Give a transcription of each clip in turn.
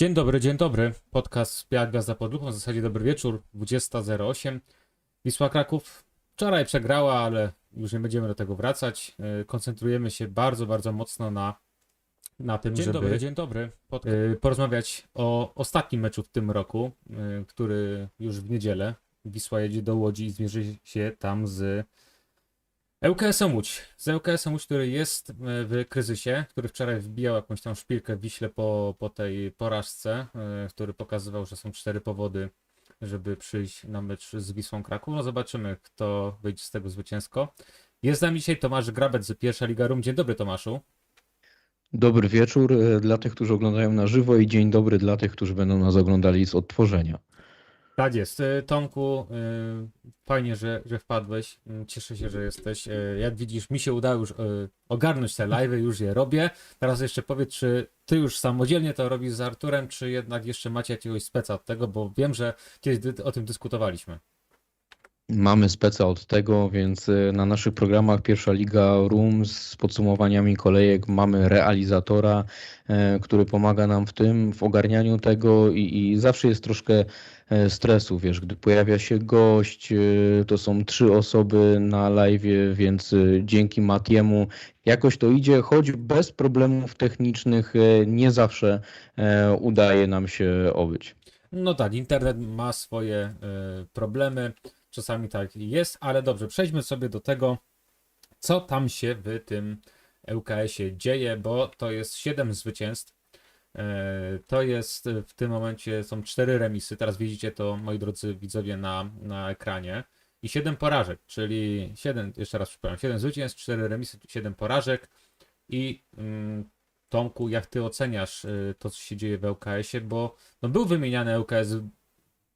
Dzień dobry, dzień dobry. Podcast Biała Gwiazda pod lupą, w zasadzie dobry wieczór, 20.08. Wisła Kraków wczoraj przegrała, ale już nie będziemy do tego wracać. Yy, Koncentrujemy się bardzo, bardzo mocno na, na tym, Dzień żeby dobry, dzień dobry. Yy, porozmawiać o ostatnim meczu w tym roku, yy, który już w niedzielę. Wisła jedzie do Łodzi i zmierzy się tam z ŁKS-em Łódź. Z ŁKS-em Łódź, który jest e, w kryzysie, który wczoraj wbijał jakąś tam szpilkę w Wiśle po, po tej porażce, e, który pokazywał, że są cztery powody, żeby przyjść na mecz z Wisłą Kraków. No zobaczymy, kto wyjdzie z tego zwycięsko. Jest z nami dzisiaj Tomasz Grabec Pierwsza Liga Rum. Dzień dobry Tomaszu. Dobry wieczór e, dla tych, którzy oglądają na żywo i dzień dobry dla tych, którzy będą nas oglądali z odtworzenia. Tak jest. E, Tomku, e, fajnie, że, że wpadłeś. Mm, Cieszę się, że jesteś. E, Jak widzisz, mi się udało już e, ogarnąć te live'y, już je robię. Teraz jeszcze powiedz, czy ty już samodzielnie to robisz z Arturem, czy jednak jeszcze macie jakiegoś speca od tego, bo wiem, że kiedyś dy- o tym dyskutowaliśmy. Mamy speca od tego, więc e, na naszych programach Pierwsza Liga Room z podsumowaniami kolejek mamy realizatora, e, który pomaga nam w tym, w ogarnianiu tego i, i zawsze jest troszkę e, stresu, wiesz, gdy pojawia się gość, e, to są trzy osoby na live, więc e, dzięki Matiemu jakoś to idzie, choć bez problemów technicznych e, nie zawsze udaje nam się obyć. No tak, internet ma swoje problemy. Czasami tak jest, ale dobrze, przejdźmy sobie do tego, co tam się w tym ŁKS-ie dzieje, bo to jest 7 zwycięstw. E, To jest e, w tym momencie są cztery remisy. Teraz widzicie to, moi drodzy widzowie, na, na ekranie. I 7 porażek, czyli 7, jeszcze raz przypomnę, 7 zwycięstw, 4 remisy, 7 porażek. I mm, Tomku, jak ty oceniasz y, to, co się dzieje w ŁKS-ie, bo no, był wymieniany ŁKS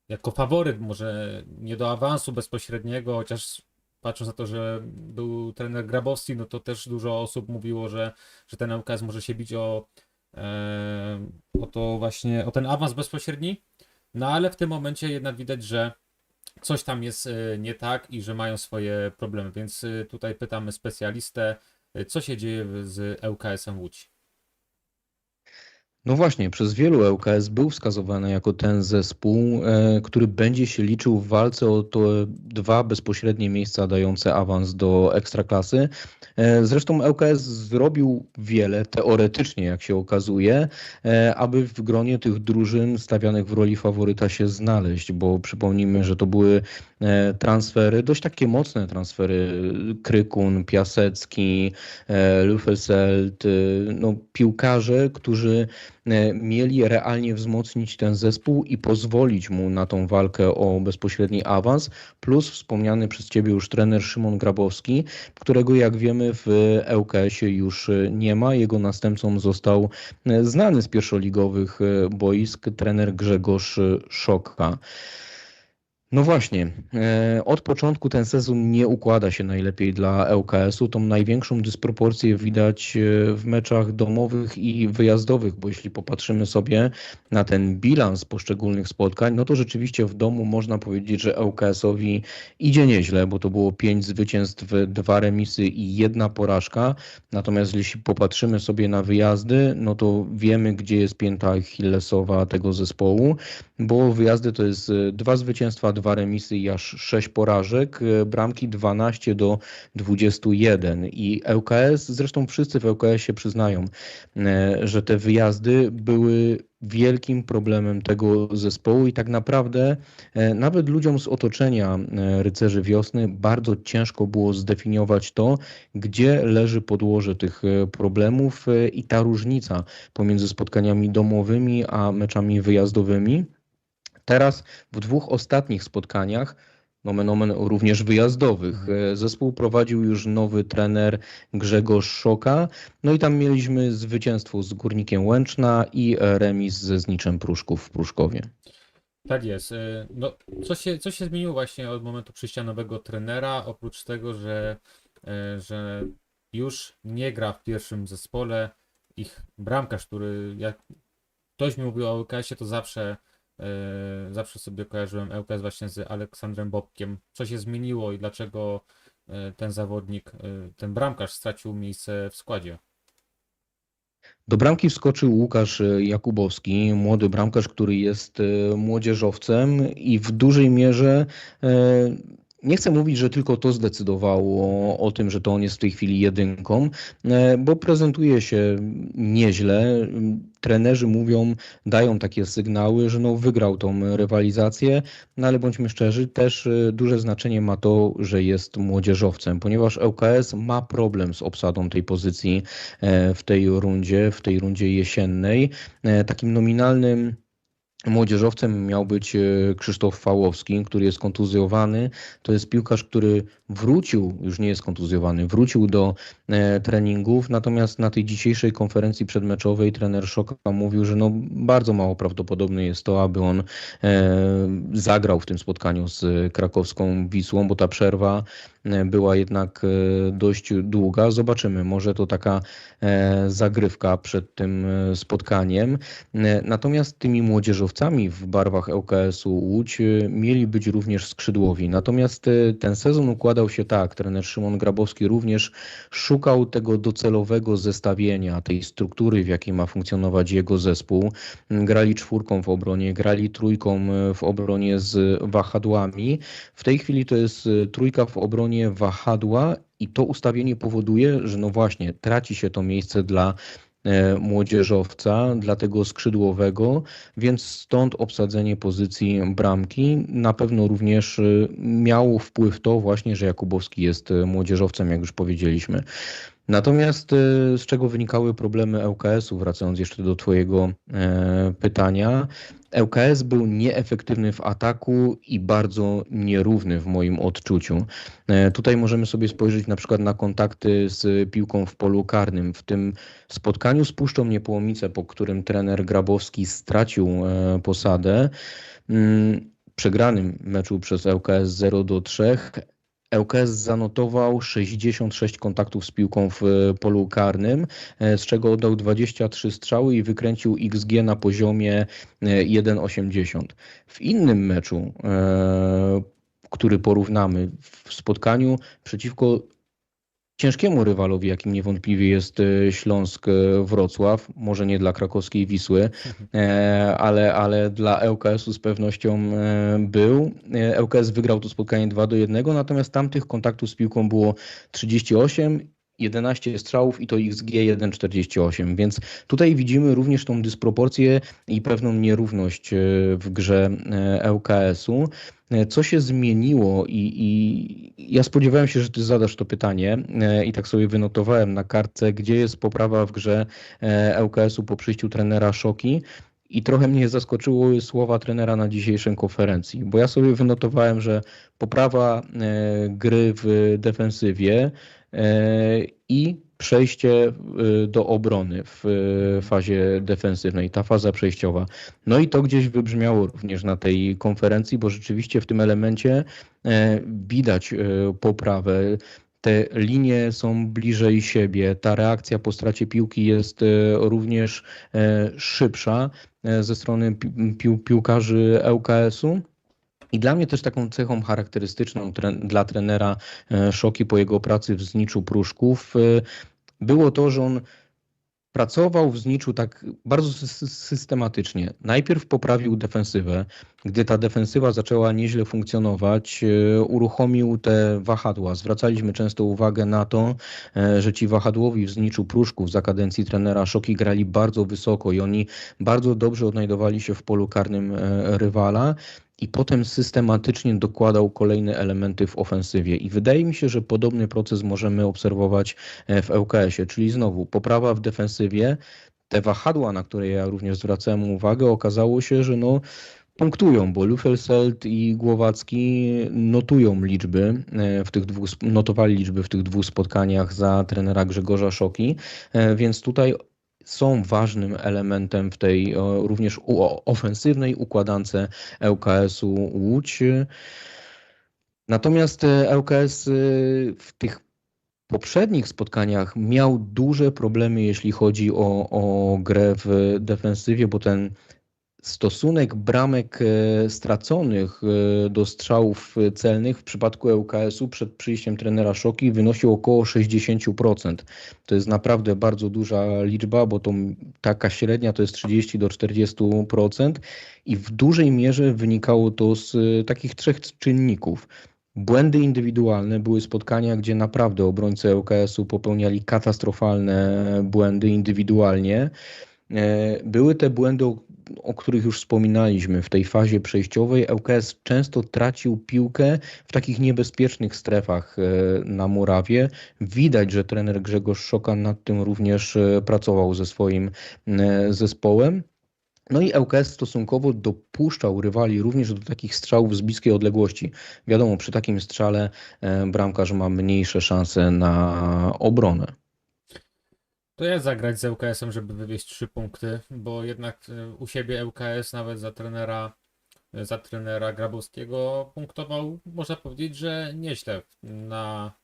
jako faworyt, może nie do awansu bezpośredniego, chociaż patrząc na to, że był trener Grabowski, no to też dużo osób mówiło, że, że ten ŁKS może się bić o, e, o to właśnie, o ten awans bezpośredni. No ale w tym momencie jednak widać, że coś tam jest e, nie tak i że mają swoje problemy, więc e, tutaj pytamy specjalistę, e, co się dzieje z ŁKS-em Łódź. No właśnie, przez wielu ŁKS był wskazywany jako ten zespół, e, który będzie się liczył w walce o to dwa bezpośrednie miejsca dające awans do ekstraklasy. E, Zresztą ŁKS zrobił wiele, teoretycznie jak się okazuje, e, aby w gronie tych drużyn stawianych w roli faworyta się znaleźć, bo przypomnijmy, że to były transfery, dość takie mocne transfery, Krykun, Piasecki, Luffelselt, e, no piłkarze, którzy mieli realnie wzmocnić ten zespół i pozwolić mu na tą walkę o bezpośredni awans, plus wspomniany przez Ciebie już trener Szymon Grabowski, którego jak wiemy w ŁKS-ie już e, nie ma. Jego następcą został e, znany z pierwszoligowych e, boisk trener Grzegorz e, Szokka. No właśnie, e, od początku ten sezon nie układa się najlepiej dla ŁKS-u. Tą największą dysproporcję widać e, w meczach domowych i wyjazdowych, bo jeśli popatrzymy sobie na ten bilans poszczególnych spotkań, no to rzeczywiście w domu można powiedzieć, że ŁKS-owi idzie nieźle, bo to było pięć zwycięstw, dwa remisy i jedna porażka. Natomiast jeśli popatrzymy sobie na wyjazdy, no to wiemy, gdzie jest pięta Achillesowa tego zespołu, bo wyjazdy to jest e, dwa zwycięstwa, dwa remisy i aż sześć porażek, e, bramki 12 do 21 i ŁKS, zresztą wszyscy w ŁKS-ie przyznają, e, że te wyjazdy były wielkim problemem tego zespołu i tak naprawdę nawet ludziom z otoczenia Rycerzy Wiosny bardzo ciężko było zdefiniować to, gdzie leży podłoże tych problemów i ta różnica pomiędzy spotkaniami domowymi a meczami wyjazdowymi. Teraz w dwóch ostatnich spotkaniach, nomen omen również wyjazdowych, e, zespół prowadził już nowy trener Grzegorz Szoka. No i tam mieliśmy zwycięstwo z Górnikiem Łęczna i e, remis ze Zniczem Pruszków w Pruszkowie. Tak jest. Y, No, co się, co się zmieniło właśnie od momentu przyjścia nowego trenera, oprócz tego, że, że już nie gra w pierwszym zespole. Ich bramkarz, który jak ktoś mi mówił o ŁKS-ie, to zawsze, zawsze sobie kojarzyłem ŁKS właśnie z Aleksandrem Bobkiem. Co się zmieniło i dlaczego y, ten zawodnik, y, ten bramkarz stracił miejsce w składzie? Do bramki wskoczył Łukasz e, Jakubowski, młody bramkarz, który jest e, młodzieżowcem i w dużej mierze e, nie chcę mówić, że tylko to zdecydowało o tym, że to on jest w tej chwili jedynką, e, bo prezentuje się nieźle. Trenerzy mówią, dają takie sygnały, że no wygrał tą rywalizację, no ale bądźmy szczerzy, też e, duże znaczenie ma to, że jest młodzieżowcem, ponieważ ŁKS ma problem z obsadą tej pozycji e, w tej rundzie, w tej rundzie jesiennej. Takim nominalnym Młodzieżowcem miał być e, Krzysztof Fałowski, który jest kontuzjowany. To jest piłkarz, który wrócił, już nie jest kontuzjowany, wrócił do e, treningów, natomiast na tej dzisiejszej konferencji przedmeczowej trener Szoka mówił, że no bardzo mało prawdopodobne jest to, aby on e, zagrał w tym spotkaniu z krakowską Wisłą, bo ta przerwa była jednak e, dość długa. Zobaczymy, może to taka e, zagrywka przed tym e, spotkaniem. E, Natomiast tymi młodzieżowcami w barwach ŁKS-u Łódź e, mieli być również skrzydłowi. Natomiast e, ten sezon układał się tak, trener Szymon Grabowski również szukał tego docelowego zestawienia, tej struktury, w jakiej ma funkcjonować jego zespół. Grali czwórką w obronie, grali trójką e, w obronie z wahadłami. W tej chwili to jest e, trójka w obronie wahadła i to ustawienie powoduje, że no właśnie traci się to miejsce dla e, młodzieżowca, dla tego skrzydłowego, więc stąd obsadzenie pozycji bramki. Na pewno również e, miało wpływ to właśnie, że Jakubowski jest e, młodzieżowcem, jak już powiedzieliśmy. Natomiast e, z czego wynikały problemy ŁKS-u, wracając jeszcze do Twojego pytania, ŁKS był nieefektywny w ataku i bardzo nierówny w moim odczuciu. E, Tutaj możemy sobie spojrzeć na przykład na kontakty z piłką w polu karnym. W tym spotkaniu z Puszczą Niepołomice, po którym trener Grabowski stracił e, posadę, mm, przegranym meczu przez ŁKS 0 do 3, ŁKS zanotował 66 kontaktów z piłką w e, polu karnym, e, z czego oddał 23 strzały i wykręcił XG na poziomie e, 1,80. W innym meczu, e, który porównamy, w spotkaniu przeciwko ciężkiemu rywalowi, jakim niewątpliwie jest e, Śląsk e, Wrocław, może nie dla krakowskiej Wisły, e, ale, ale dla ŁKS-u z pewnością był. ŁKS wygrał to spotkanie 2 do 1, natomiast tamtych kontaktów z piłką było 38 11 strzałów i to XG 1,48, więc tutaj widzimy również tą dysproporcję i pewną nierówność e, w grze e, ŁKS-u. E, Co się zmieniło i, i ja spodziewałem się, że ty zadasz to pytanie e, i tak sobie wynotowałem na kartce, gdzie jest poprawa w grze e, ŁKS-u po przyjściu trenera Szoki. I trochę mnie zaskoczyły słowa trenera na dzisiejszej konferencji, bo ja sobie wynotowałem, że poprawa e, gry w defensywie e, i przejście e, do obrony w e, fazie defensywnej, ta faza przejściowa. No i to gdzieś wybrzmiało również na tej konferencji, bo rzeczywiście w tym elemencie e, widać e, poprawę. Te linie są bliżej siebie, ta reakcja po stracie piłki jest e, również e, szybsza e, ze strony pi- pił, piłkarzy ŁKS-u. I dla mnie też taką cechą charakterystyczną dla trenera e, Szoki po jego pracy w Zniczu Pruszków e, było to, że on pracował w Zniczu tak bardzo sy- systematycznie. Najpierw poprawił defensywę. Gdy ta defensywa zaczęła nieźle funkcjonować, e, uruchomił te wahadła. Zwracaliśmy często uwagę na to, że ci wahadłowi w Zniczu Pruszków za kadencji trenera Szoki grali bardzo wysoko i oni bardzo dobrze odnajdowali się w polu karnym rywala i potem systematycznie dokładał kolejne elementy w ofensywie. I wydaje mi się, że podobny proces możemy obserwować e, w ŁKS-ie, czyli znowu poprawa w defensywie. Te wahadła, na które ja również zwracałem uwagę, okazało się, że no, punktują, bo Lufelselt i Głowacki notują liczby e, w tych dwóch, notowali liczby w tych dwóch spotkaniach za trenera Grzegorza Szoki, e, więc tutaj są ważnym elementem w tej również ofensywnej układance ŁKS-u Łódź. Natomiast e, ŁKS y, w tych poprzednich spotkaniach miał duże problemy, jeśli chodzi o, o grę w defensywie, bo ten stosunek bramek e, straconych e, do strzałów e, celnych w przypadku ŁKS-u przed przyjściem trenera Szoki wynosił około 60%. To jest naprawdę bardzo duża liczba, bo to taka średnia to jest 30 do 40% i w dużej mierze wynikało to z takich trzech czynników. Błędy indywidualne były spotkania, gdzie naprawdę obrońcy ŁKS-u popełniali katastrofalne błędy indywidualnie. E, Były te błędy, o, których już wspominaliśmy w tej fazie przejściowej. ŁKS często tracił piłkę w takich niebezpiecznych strefach e, na murawie. Widać, że trener Grzegorz Szokan nad tym również e, pracował ze swoim zespołem. No i ŁKS stosunkowo dopuszczał rywali również do takich strzałów z bliskiej odległości. Wiadomo, przy takim strzale bramkarz ma mniejsze szanse na obronę. To jak zagrać z ŁKS-em, żeby wywieźć trzy punkty, bo jednak e, u siebie ŁKS nawet za trenera, e, za trenera Grabowskiego punktował, można powiedzieć, że nieźle. Na,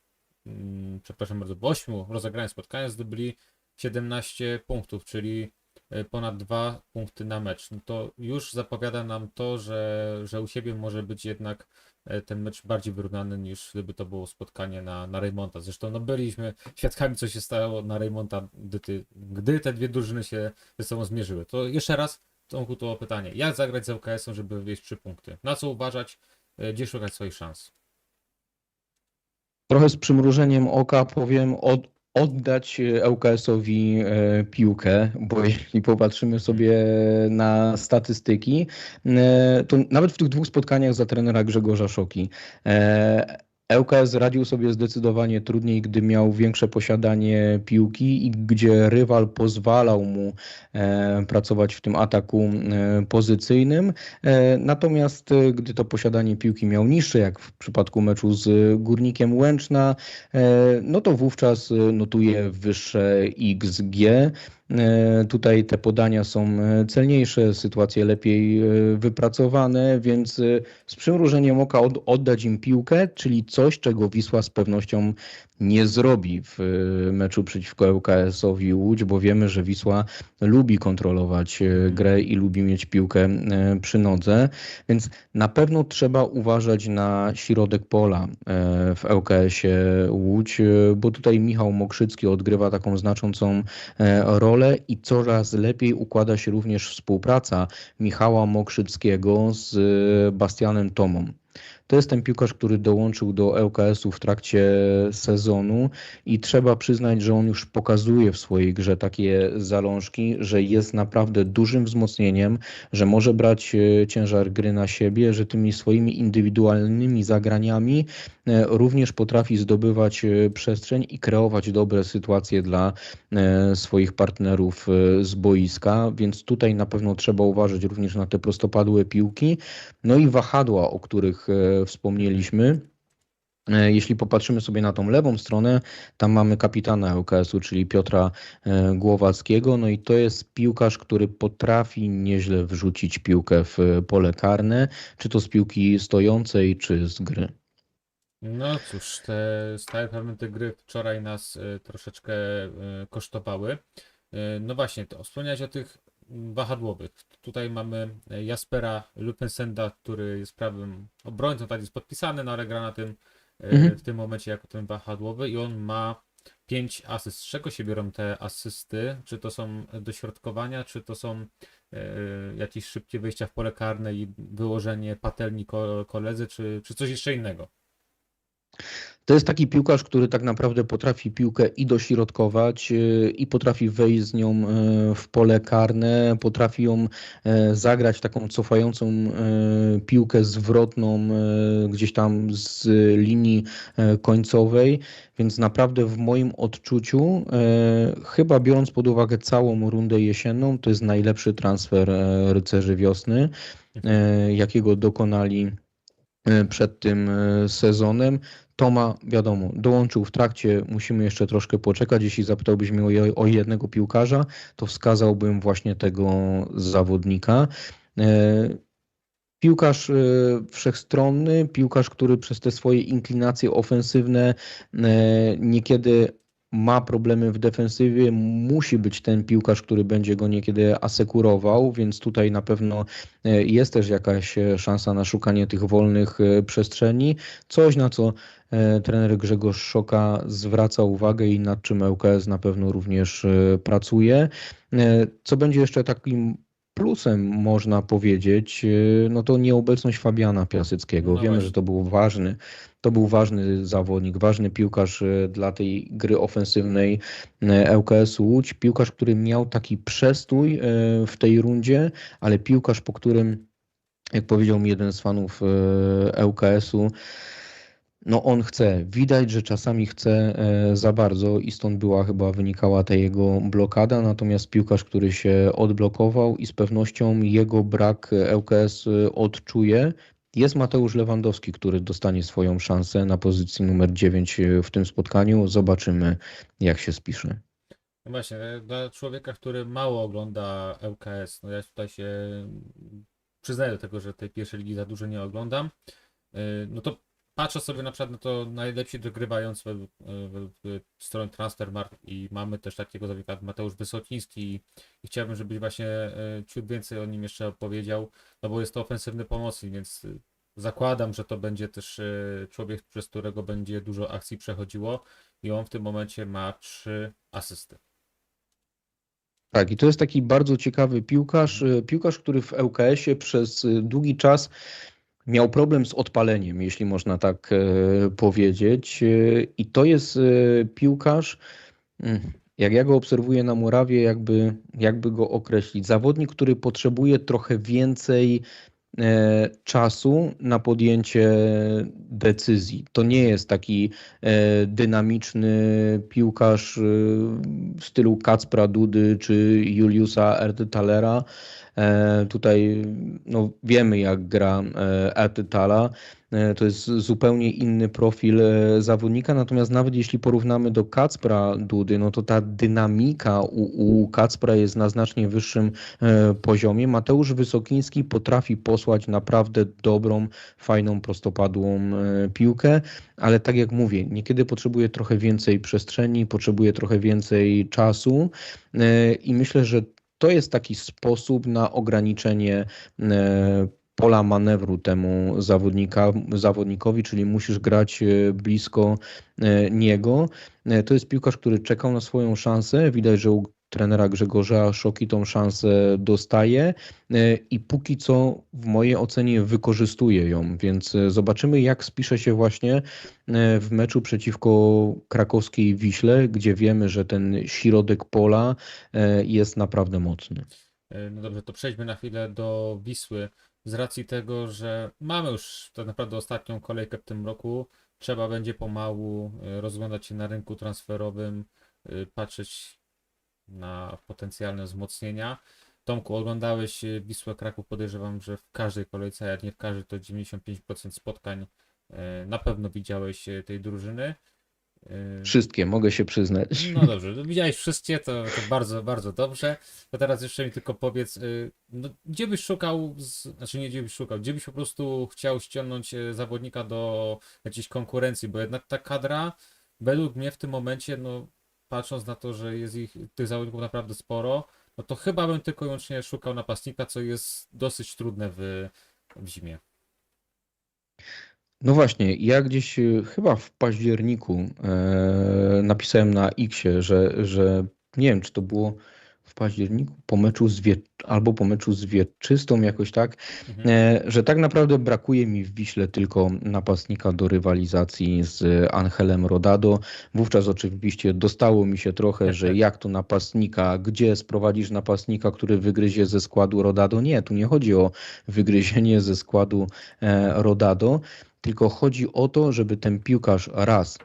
mm, przepraszam bardzo, w 8 rozegranych spotkaniach zdobyli 17 punktów, czyli e, ponad 2 punkty na mecz. No to już zapowiada nam to, że, że u siebie może być jednak ten mecz bardziej wyrównany niż gdyby to było spotkanie na, na Reymonta. Zresztą no byliśmy świadkami, co się stało na Reymonta, gdy, ty, gdy te dwie drużyny się ze sobą zmierzyły. To jeszcze raz, Tomku, to pytanie. Jak zagrać z ŁKS-em, żeby wywieźć trzy punkty? Na co uważać? E, Gdzie szukać swoich szans? Trochę z przymrużeniem oka powiem od, oddać e, ŁKS-owi e, piłkę, bo jeśli popatrzymy sobie na statystyki, e, to nawet w tych dwóch spotkaniach za trenera Grzegorza Szoki ŁKS radził sobie zdecydowanie trudniej, gdy miał większe posiadanie piłki i gdzie rywal pozwalał mu e, pracować w tym ataku pozycyjnym. E, Natomiast e, gdy to posiadanie piłki miał niższe, jak w przypadku meczu z Górnikiem Łęczna, no to wówczas notuje wyższe XG. E, Tutaj te podania są e, celniejsze, sytuacje lepiej e, wypracowane, więc z przymrużeniem oka od, oddać im piłkę, czyli coś, czego Wisła z pewnością nie zrobi w e, meczu przeciwko ŁKS-owi Łódź, bo wiemy, że Wisła lubi kontrolować e, grę i lubi mieć piłkę e, przy nodze, więc na pewno trzeba uważać na środek pola w ŁKS-ie Łódź, bo tutaj Michał Mokrzycki odgrywa taką znaczącą rolę i coraz lepiej układa się również współpraca Michała Mokrzyckiego z Bastianem Tomą. To jest ten piłkarz, który dołączył do ŁKS-u w trakcie sezonu i trzeba przyznać, że on już pokazuje w swojej grze takie zalążki, że jest naprawdę dużym wzmocnieniem, że może brać e, ciężar gry na siebie, że tymi swoimi indywidualnymi zagraniami e, również potrafi zdobywać e, przestrzeń i kreować dobre sytuacje dla swoich partnerów z boiska, więc tutaj na pewno trzeba uważać również na te prostopadłe piłki, no i wahadła, o których wspomnieliśmy. E, Jeśli popatrzymy sobie na tą lewą stronę, tam mamy kapitana ŁKS-u, czyli Piotra e, Głowackiego. No i to jest piłkarz, który potrafi nieźle wrzucić piłkę w pole karne, czy to z piłki stojącej, czy z gry. No cóż, te stałe fragmenty gry wczoraj nas e, troszeczkę kosztowały. No właśnie, to wspomniałeś o tych wahadłowych. Tutaj mamy e, Jaspera Lupensenda, który jest prawym obrońcą, tak jest podpisany, no ale gra na tym e, Mhm. w tym momencie jako ten wahadłowy i on ma 5 asyst. Z czego się biorą te asysty? Czy to są dośrodkowania, czy to są e, jakieś szybkie wyjścia w pole karne i wyłożenie patelni ko- koledzy, czy, czy coś jeszcze innego? To jest taki piłkarz, który tak naprawdę potrafi piłkę i dośrodkować, yy, i potrafi wejść z nią yy, w pole karne, potrafi ją yy, zagrać taką cofającą yy, piłkę zwrotną yy, gdzieś tam z linii końcowej, więc naprawdę w moim odczuciu, chyba biorąc pod uwagę całą rundę jesienną, to jest najlepszy transfer Rycerzy Wiosny, jakiego dokonali przed tym yy, sezonem. Toma, wiadomo, dołączył w trakcie, musimy jeszcze troszkę poczekać. Jeśli zapytałbyś mnie o, je- o jednego piłkarza, to wskazałbym właśnie tego zawodnika. E, Piłkarz e, wszechstronny, piłkarz, który przez te swoje inklinacje ofensywne e, niekiedy ma problemy w defensywie, musi być ten piłkarz, który będzie go niekiedy asekurował, więc tutaj na pewno e, jest też jakaś e, szansa na szukanie tych wolnych e, przestrzeni. Coś, na co trener Grzegorz Szoka zwraca uwagę i nad czym ŁKS na pewno również pracuje. Co będzie jeszcze takim plusem, można powiedzieć, e, no to nieobecność Fabiana Piaseckiego. No Wiemy, właśnie. że to był ważny, to był ważny zawodnik, ważny piłkarz e, dla tej gry ofensywnej e, ŁKS Łódź. Piłkarz, który miał taki przestój w tej rundzie, ale piłkarz, po którym, jak powiedział mi jeden z fanów ŁKS-u, no on chce, widać, że czasami chce e, za bardzo i stąd była chyba wynikała ta jego blokada, natomiast piłkarz, który się odblokował i z pewnością jego brak ŁKS odczuje. Jest Mateusz Lewandowski, który dostanie swoją szansę na pozycji numer 9 w tym spotkaniu. Zobaczymy, jak się spisze. No właśnie, e, dla człowieka, który mało ogląda ŁKS, no ja tutaj się przyznaję do tego, że tej pierwszej ligi za dużo nie oglądam, e, no to patrzę sobie na przykład na to najlepiej dogrywając e, według strony Transfermarkt i mamy też takiego zawodnika Mateusz Wysociński i, chciałbym, żebyś właśnie e, ciut więcej o nim jeszcze opowiedział, no bo jest to ofensywny pomocnik, więc e, zakładam, że to będzie też e, człowiek, przez którego będzie dużo akcji przechodziło i on w tym momencie ma trzy asysty. Tak, i to jest taki bardzo ciekawy piłkarz. Piłkarz, który w ŁKS-ie przez długi czas miał problem z odpaleniem, jeśli można tak e, powiedzieć. E, I to jest e, piłkarz, mm, jak ja go obserwuję na murawie, jakby, jakby go określić. Zawodnik, który potrzebuje trochę więcej czasu na podjęcie decyzji. To nie jest taki e, dynamiczny piłkarz e, w stylu Kacpra Dudy czy Juliusa Ertytalera. E, Tutaj no, wiemy, jak gra e, Ertytala. E, To jest zupełnie inny profil e, zawodnika, natomiast nawet jeśli porównamy do Kacpra Dudy, no to ta dynamika u, u Kacpra jest na znacznie wyższym e, poziomie. Mateusz Wysokiński potrafi posłać naprawdę dobrą, fajną, prostopadłą piłkę, ale tak jak mówię, niekiedy potrzebuje trochę więcej przestrzeni, potrzebuje trochę więcej czasu i myślę, że to jest taki sposób na ograniczenie pola manewru temu zawodnika, zawodnikowi, czyli musisz grać e, blisko e, niego. E, To jest piłkarz, który czekał na swoją szansę. Widać, że u trenera Grzegorza Szoki tą szansę dostaje i póki co w mojej ocenie wykorzystuje ją, więc zobaczymy jak spisze się właśnie w meczu przeciwko krakowskiej Wiśle, gdzie wiemy, że ten środek pola jest naprawdę mocny. E, No dobrze, to przejdźmy na chwilę do Wisły. Z racji tego, że mamy już tak naprawdę ostatnią kolejkę w tym roku, trzeba będzie pomału e, rozglądać się na rynku transferowym, e, patrzeć na potencjalne wzmocnienia. Tomku, oglądałeś Wisłę Kraków, podejrzewam, że w każdej kolejce, jak nie w każdej, to 95% spotkań na pewno widziałeś tej drużyny. E, Wszystkie, mogę się przyznać. no dobrze, no widziałeś wszystkie, to, to bardzo, bardzo dobrze. To teraz jeszcze mi tylko powiedz, y, no, gdzie byś szukał, z, znaczy nie gdzie byś szukał, gdzie byś po prostu chciał ściągnąć e, zawodnika do jakiejś konkurencji, bo jednak ta kadra według mnie w tym momencie, no patrząc na to, że jest ich, tych zawodników naprawdę sporo, no to chyba bym tylko i wyłącznie szukał napastnika, co jest dosyć trudne w, w zimie. No właśnie, ja gdzieś e, chyba w październiku e, napisałem na Xie, że, że nie wiem, czy to było w październiku po meczu z Wie, albo po meczu z Wieczystą jakoś tak, Mhm. e, że tak naprawdę brakuje mi w Wiśle tylko napastnika do rywalizacji z Angelem Rodado. Wówczas oczywiście dostało mi się trochę, że jak to napastnika, gdzie sprowadzisz napastnika, który wygryzie ze składu Rodado? Nie, tu nie chodzi o wygryzienie ze składu e, Rodado, tylko chodzi o to, żeby ten piłkarz raz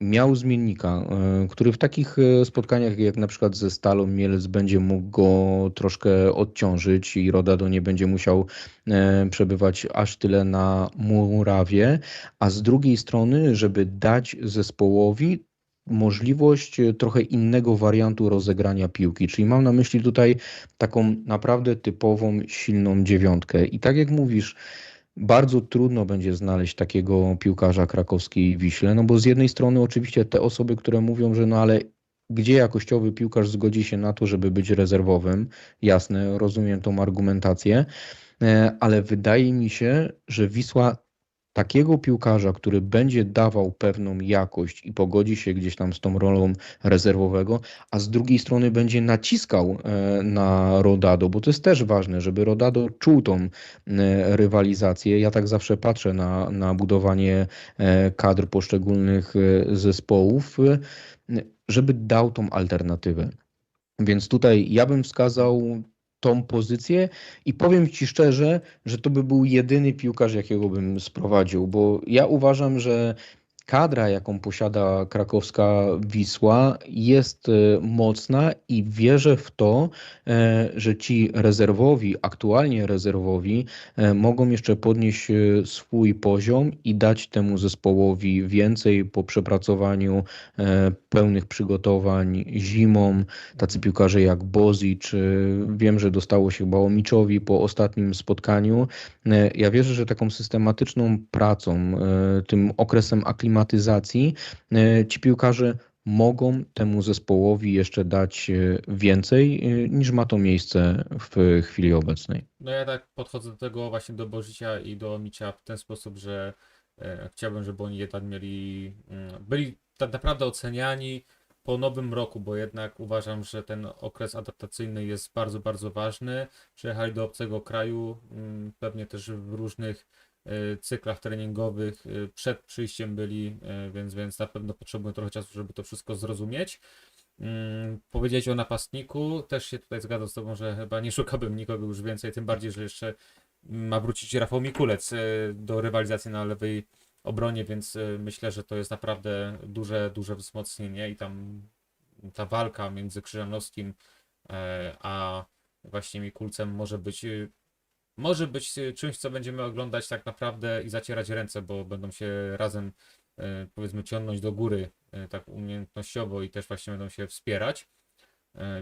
miał zmiennika, e, który w takich e, spotkaniach jak na przykład ze Stalą Mielec będzie mógł go troszkę odciążyć i Rodado nie będzie musiał e, przebywać aż tyle na murawie, a z drugiej strony, żeby dać zespołowi możliwość trochę innego wariantu rozegrania piłki. Czyli mam na myśli tutaj taką naprawdę typową, silną dziewiątkę. I tak jak mówisz, bardzo trudno będzie znaleźć takiego piłkarza krakowskiej Wiśle, no bo z jednej strony oczywiście te osoby, które mówią, że no ale gdzie jakościowy piłkarz zgodzi się na to, żeby być rezerwowym, jasne, rozumiem tą argumentację, e, ale wydaje mi się, że Wisła takiego piłkarza, który będzie dawał pewną jakość i pogodzi się gdzieś tam z tą rolą rezerwowego, a z drugiej strony będzie naciskał e, na Rodado, bo to jest też ważne, żeby Rodado czuł tą e, rywalizację. Ja tak zawsze patrzę na, na budowanie e, kadr poszczególnych zespołów, żeby dał tą alternatywę. Więc tutaj ja bym wskazał tą pozycję i powiem Ci szczerze, że to by był jedyny piłkarz, jakiego bym sprowadził, bo ja uważam, że kadra, jaką posiada krakowska Wisła, jest e, mocna i wierzę w to, e, że ci rezerwowi, aktualnie rezerwowi, e, mogą jeszcze podnieść e, swój poziom i dać temu zespołowi więcej po przepracowaniu e, pełnych przygotowań zimą. Tacy piłkarze jak Bozic, e, wiem, że dostało się chyba Omiczowi po ostatnim spotkaniu. Ja wierzę, że taką systematyczną pracą, tym okresem aklimatyzacji, e, ci piłkarze mogą temu zespołowi jeszcze dać e, więcej e, niż ma to miejsce w chwili obecnej. No ja tak podchodzę do tego właśnie do Bożycia i do Micia w ten sposób, że chciałbym, żeby oni jednak mieli, mm, byli tak naprawdę oceniani po nowym roku, bo jednak uważam, że ten okres adaptacyjny jest bardzo, bardzo ważny. Przyjechali do obcego kraju, mm, pewnie też w różnych cyklach treningowych e, przed przyjściem byli, e, więc, więc na pewno potrzebują trochę czasu, żeby to wszystko zrozumieć. Mm, Powiedzieć o napastniku, też się tutaj zgadzam z Tobą, że chyba nie szukałbym nikogo już więcej, tym bardziej, że jeszcze ma wrócić Rafał Mikulec e, do rywalizacji na lewej obronie, więc e, myślę, że to jest naprawdę duże, duże wzmocnienie i tam ta walka między Krzyżanowskim e, a właśnie Mikulcem może być e, może być e, czymś, co będziemy oglądać tak naprawdę i zacierać ręce, bo będą się razem e, powiedzmy ciągnąć do góry e, tak umiejętnościowo i też właśnie będą się wspierać.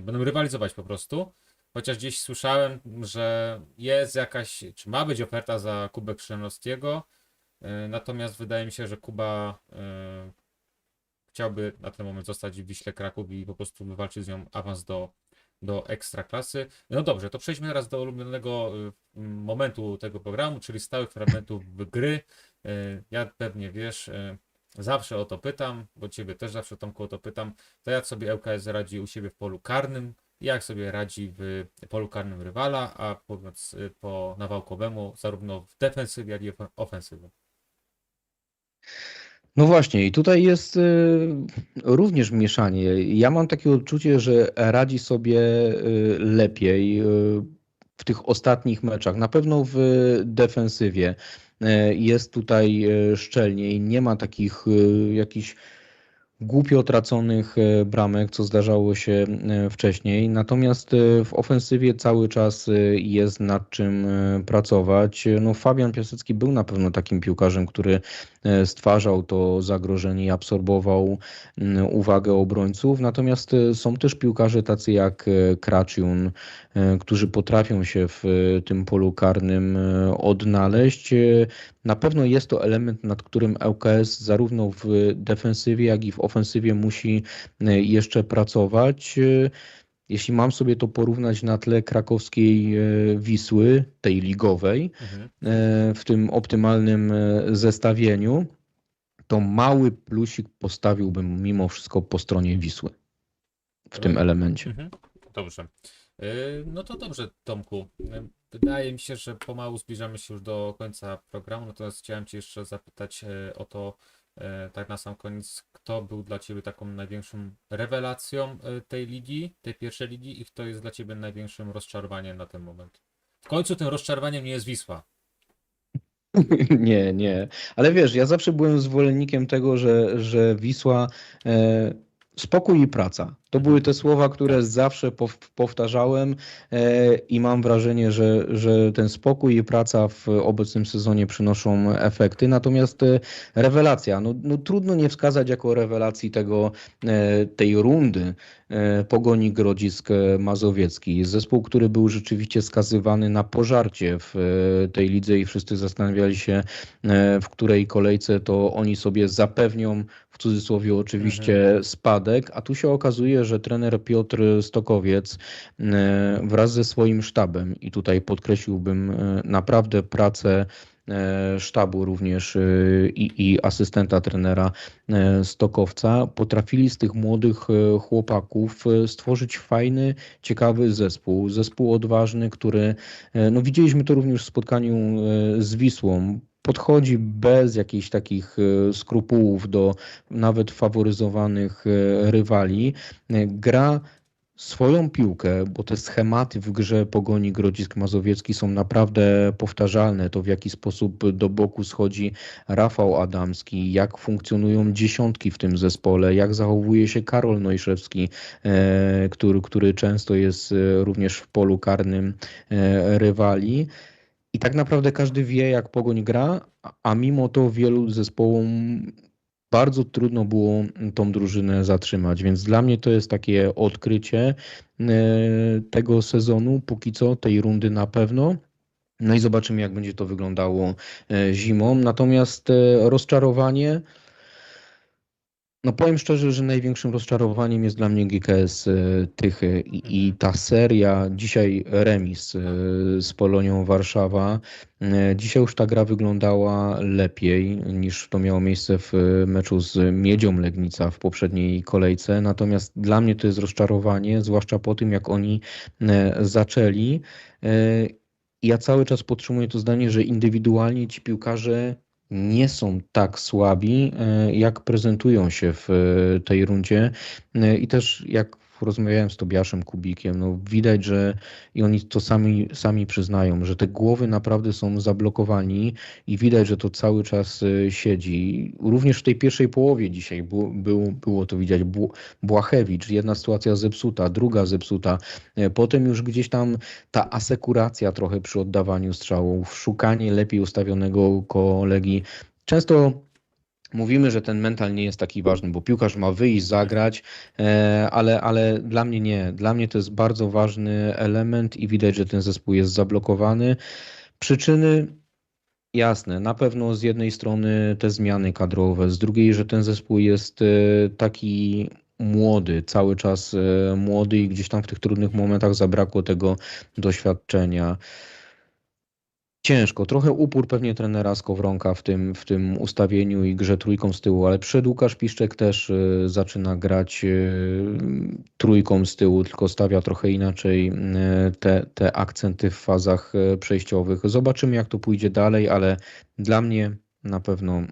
Będą rywalizować po prostu. Chociaż gdzieś słyszałem, że jest jakaś, czy ma być oferta za Kubę Krzyżanowskiego, natomiast wydaje mi się, że Kuba chciałby na ten moment zostać w Wiśle Kraków i po prostu wywalczyć z nią awans do, do ekstraklasy. No dobrze, to przejdźmy teraz do ulubionego y, momentu tego programu, czyli stałych fragmentów gry. Y, Jak pewnie wiesz, y, zawsze o to pytam, bo ciebie też zawsze Tomku o to pytam, to jak sobie ŁKS radzi u siebie w polu karnym, jak sobie radzi w polu karnym rywala, a mówiąc po nawałkowemu, zarówno w defensywie, jak i ofensywie. No właśnie, i tutaj jest y, również mieszanie. Ja mam takie odczucie, że radzi sobie y, lepiej y, w tych ostatnich meczach. Na pewno w defensywie jest tutaj szczelniej. Nie ma takich jakichś głupio traconych bramek, co zdarzało się wcześniej. Natomiast w ofensywie cały czas jest nad czym pracować. No, Fabian Piasecki był na pewno takim piłkarzem, który stwarzał to zagrożenie i absorbował m, uwagę obrońców. Natomiast e, są też piłkarze tacy jak e, Kraciun, e, którzy potrafią się w e, tym polu karnym e, odnaleźć. E, Na pewno jest to element, nad którym ŁKS zarówno w defensywie, jak i w ofensywie musi e, jeszcze pracować. Jeśli mam sobie to porównać na tle krakowskiej e, Wisły, tej ligowej, Mhm. e, w tym optymalnym e, zestawieniu, to mały plusik postawiłbym mimo wszystko po stronie Wisły w tym elemencie. Mhm. Dobrze. No to dobrze, Tomku. Wydaje mi się, że pomału zbliżamy się już do końca programu, natomiast chciałem Cię jeszcze zapytać o to, tak na sam koniec, kto był dla Ciebie taką największą rewelacją y, tej ligi, tej pierwszej ligi i kto jest dla Ciebie największym rozczarowaniem na ten moment? W końcu tym rozczarowaniem nie jest Wisła. Nie, nie. Ale wiesz, ja zawsze byłem zwolennikiem tego, że, że Wisła e, spokój i praca. To były te słowa, które zawsze pow- powtarzałem e, i mam wrażenie, że, że ten spokój i praca w obecnym sezonie przynoszą efekty. Natomiast e, rewelacja, no, no trudno nie wskazać jako rewelacji tego, e, tej rundy Pogoni Grodzisk Mazowiecki. Zespół, który był rzeczywiście skazywany na pożarcie w tej lidze i wszyscy zastanawiali się, w której kolejce to oni sobie zapewnią, w cudzysłowie oczywiście, spadek, a tu się okazuje, że trener Piotr Stokowiec e, wraz ze swoim sztabem i tutaj podkreśliłbym e, naprawdę pracę sztabu również e, i, i asystenta trenera e, Stokowca potrafili z tych młodych e, chłopaków e, stworzyć fajny, ciekawy zespół. Zespół odważny, który, e, no widzieliśmy to również w spotkaniu e, z Wisłą, podchodzi bez jakichś takich e, skrupułów do nawet faworyzowanych e, rywali. E, Gra swoją piłkę, bo te schematy w grze Pogoni Grodzisk Mazowiecki są naprawdę powtarzalne. To w jaki sposób do boku schodzi Rafał Adamski, jak funkcjonują dziesiątki w tym zespole, jak zachowuje się Karol Nojszewski, e, który, który często jest e, również w polu karnym e, rywali. I tak naprawdę każdy wie, jak Pogoń gra, a- mimo to wielu zespołom bardzo trudno było tą drużynę zatrzymać, więc dla mnie to jest takie odkrycie e, tego sezonu, póki co, tej rundy na pewno. No i zobaczymy, jak będzie to wyglądało e, zimą. Natomiast e, rozczarowanie. No powiem szczerze, że największym rozczarowaniem jest dla mnie GKS e, Tychy i, i ta seria, dzisiaj remis e, z Polonią Warszawa. E, Dzisiaj już ta gra wyglądała lepiej niż to miało miejsce w meczu z Miedzią Legnica w poprzedniej kolejce. Natomiast dla mnie to jest rozczarowanie, zwłaszcza po tym, jak oni zaczęli. Ja cały czas podtrzymuję to zdanie, że indywidualnie ci piłkarze nie są tak słabi, e, jak prezentują się w e, tej rundzie. E, I też jak rozmawiałem z Tobiaszem Kubikiem, no widać, że i oni to sami, sami przyznają, że te głowy naprawdę są zablokowani i widać, że to cały czas e, siedzi. Również w tej pierwszej połowie dzisiaj było, było, było to widać. Bł- Błachewicz, jedna sytuacja zepsuta, druga zepsuta. E, Potem już gdzieś tam ta asekuracja trochę przy oddawaniu strzałów, szukanie lepiej ustawionego kolegi. Często Mówimy, że ten mental nie jest taki ważny, bo piłkarz ma wyjść, zagrać, e, ale, ale dla mnie nie. Dla mnie to jest bardzo ważny element i widać, że ten zespół jest zablokowany. Przyczyny jasne, na pewno z jednej strony te zmiany kadrowe, z drugiej, że ten zespół jest e, taki młody, cały czas e, młody i gdzieś tam w tych trudnych momentach zabrakło tego doświadczenia. Ciężko, trochę upór pewnie trenera Skowronka w tym, w tym ustawieniu i grze trójką z tyłu, ale przed Łukasz Piszczek też y, zaczyna grać y, trójką z tyłu, tylko stawia trochę inaczej y, te, te akcenty w fazach przejściowych. Zobaczymy jak to pójdzie dalej, ale dla mnie na pewno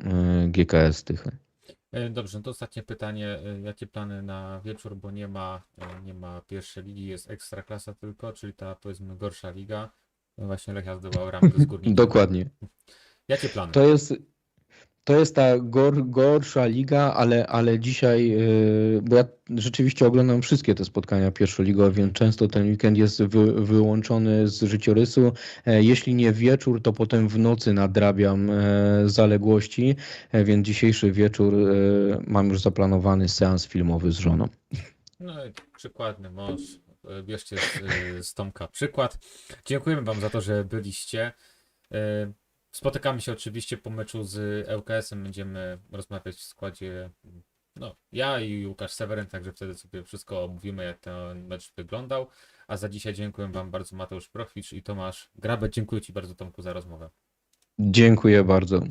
GKS Tychy. E, Dobrze, no to ostatnie pytanie. E, Jakie plany na wieczór, bo nie ma, e, nie ma pierwszej ligi, jest ekstraklasa tylko, czyli ta powiedzmy gorsza liga. No Właśnie Lechia zdobywał ramkę z górnikiem. Dokładnie. Jakie plany? To jest, to jest ta gor, gorsza liga, ale, ale dzisiaj, yy, bo ja rzeczywiście oglądam wszystkie te spotkania pierwszoligowe, więc często ten weekend jest wy, wyłączony z życiorysu. E, Jeśli nie wieczór, to potem w nocy nadrabiam e, zaległości, e, więc dzisiejszy wieczór mam już zaplanowany seans filmowy z żoną. No i przykładny mąż. E, Bierzcie z, e, z Tomka przykład. Dziękujemy Wam za to, że byliście. E, Spotykamy się oczywiście po meczu z ŁKS-em. Będziemy rozmawiać w składzie. No, ja i Łukasz Seweryn, także wtedy sobie wszystko omówimy, jak ten mecz wyglądał. A za dzisiaj dziękuję Wam bardzo Mateusz Prochwicz i Tomasz Grabet. Dziękuję Ci bardzo Tomku za rozmowę. Dziękuję bardzo.